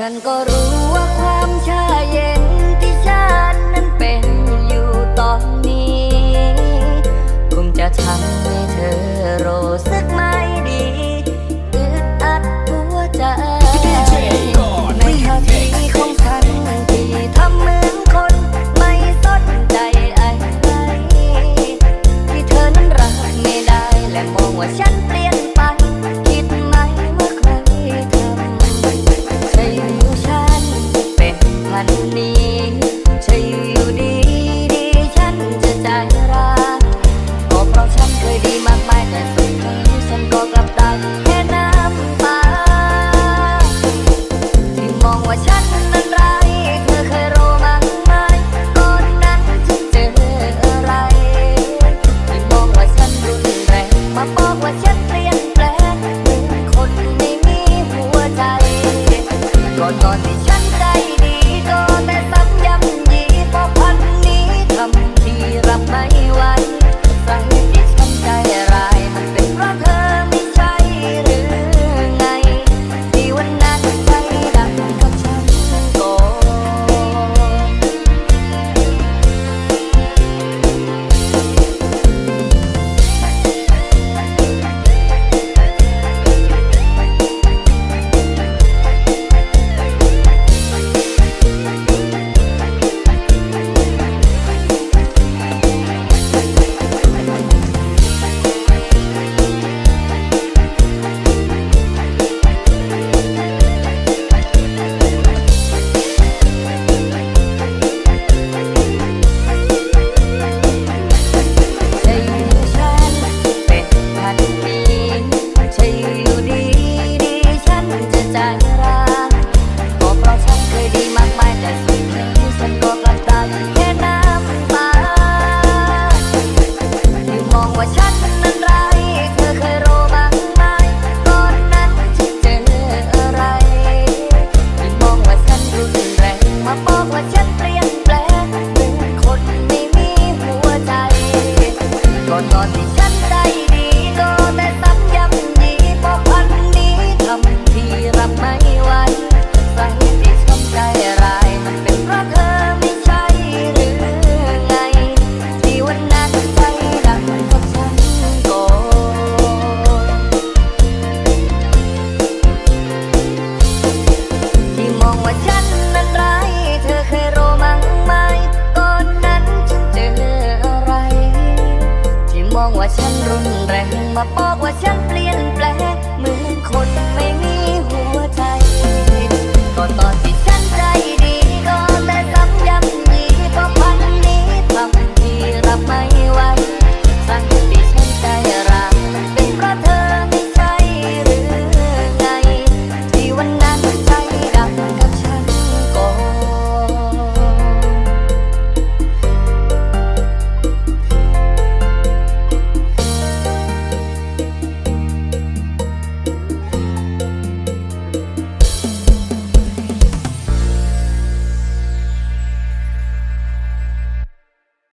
ฉันก็รู้ว่าความชาเย็นที่ฉันนั้นเป็นอยู่ตอนนี้ คงจะทำให้เธอรู้สึก my bug